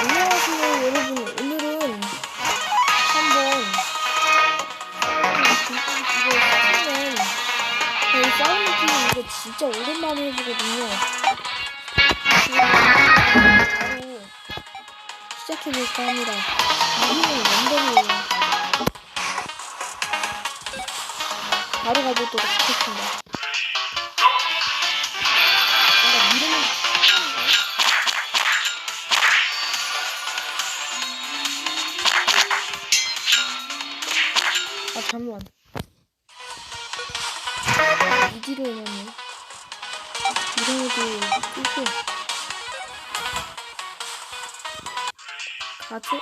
안녕하세요 여러분. 오늘은 한번 이거 싸우는 저희 싸우는 팀 이거 진짜 오랜만에 해보거든요. 바로 시작해볼까 합니다. 이름은 원더이에요. 바로 가보도록 하겠습니다 이름에도 쓰고 가져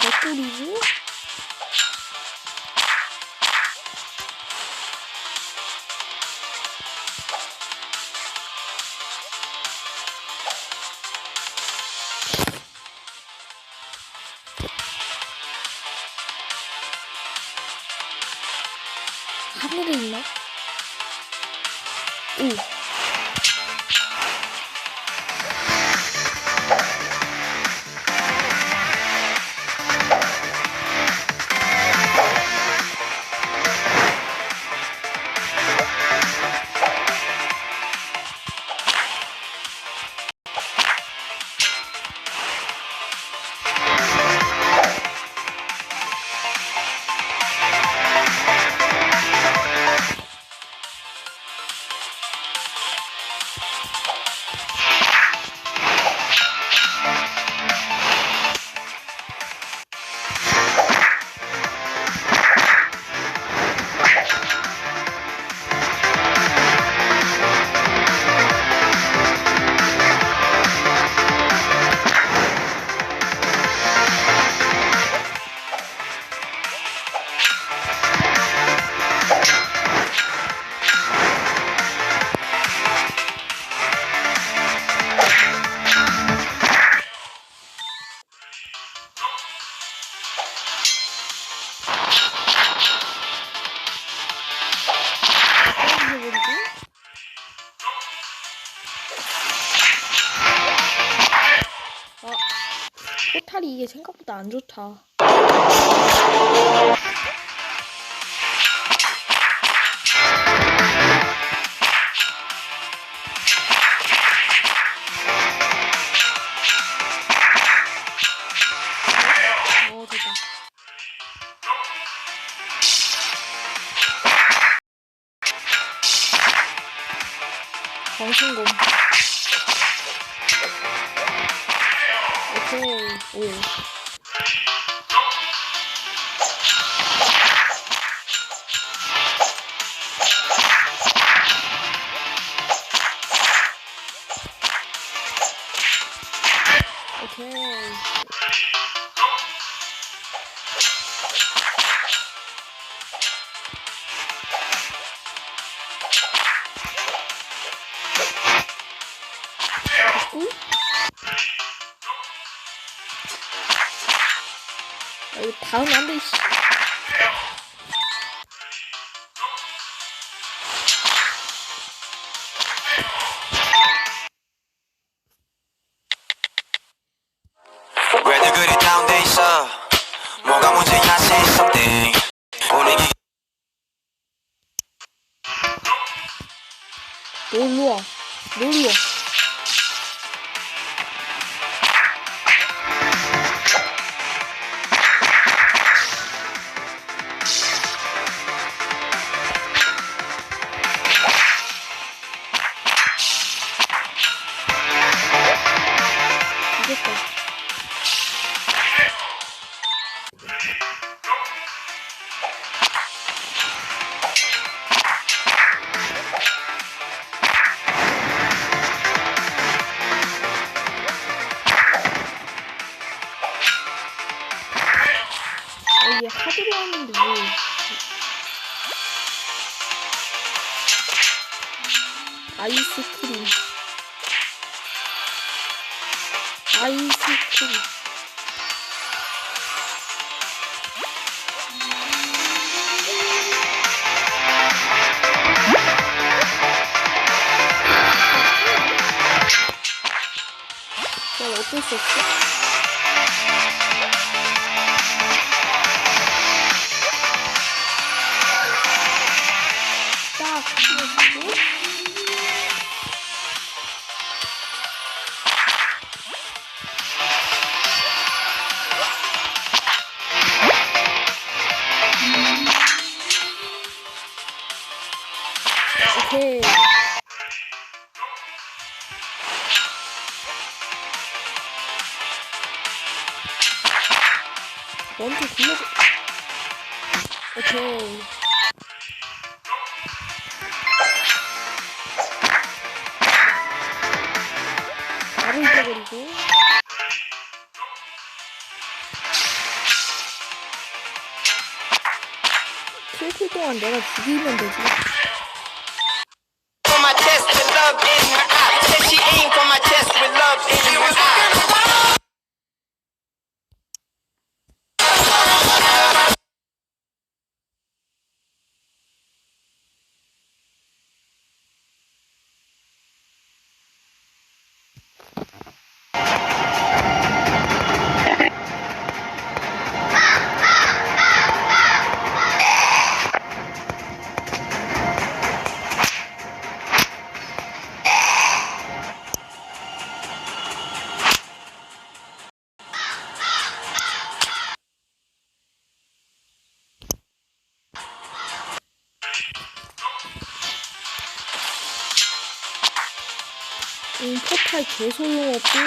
개꿀이지? 하늘에 있나? 오. 포탈이 이게 생각보다 안 좋다. 정신공 오케이 문제야 say something 분위기 놀러 와 놀러 와 이게 하드로 하는데 뭐 아이스크림 아이스크림 어쩔 수 없어. 굴러. 오케이. 바로 잊어버리고. 킬킬 동안 내가 죽이면 되지. 응, 포탈 개 소용없고.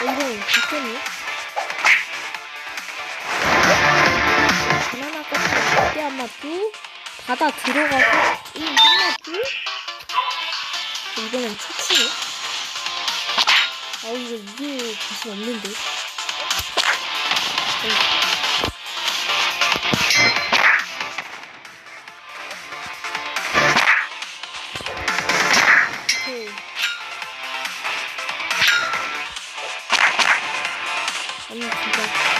어, 이거 바뀌었네. 바나나 껍질 몇개 안 맞고, 바다 들어가고, 응, 끝났고. 이번엔 척추네. 아우, 이거 이게 자신 없는데. 어이. 아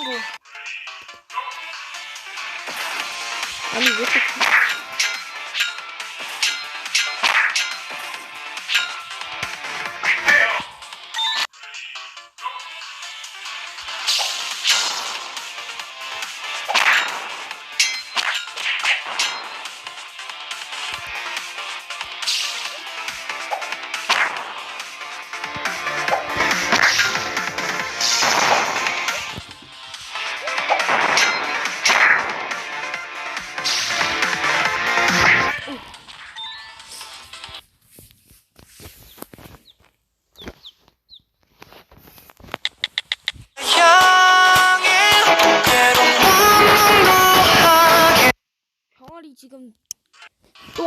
성공. 아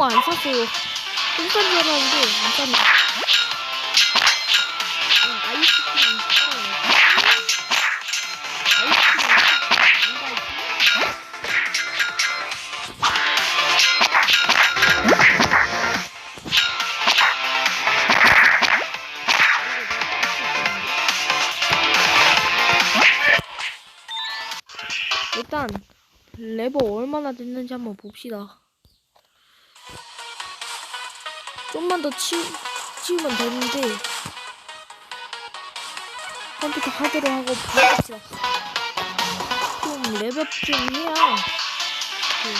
안 샀어요. 똥싼 줄 알았는데 안. 응, 아이스크림? 일단 레버 얼마나 됐는지 한번 봅시다. 좀만 더 치, 치우면 되는데. 컴퓨터 하드로 하고 봐봅시다. 좀 레벨 좀 해야. 그,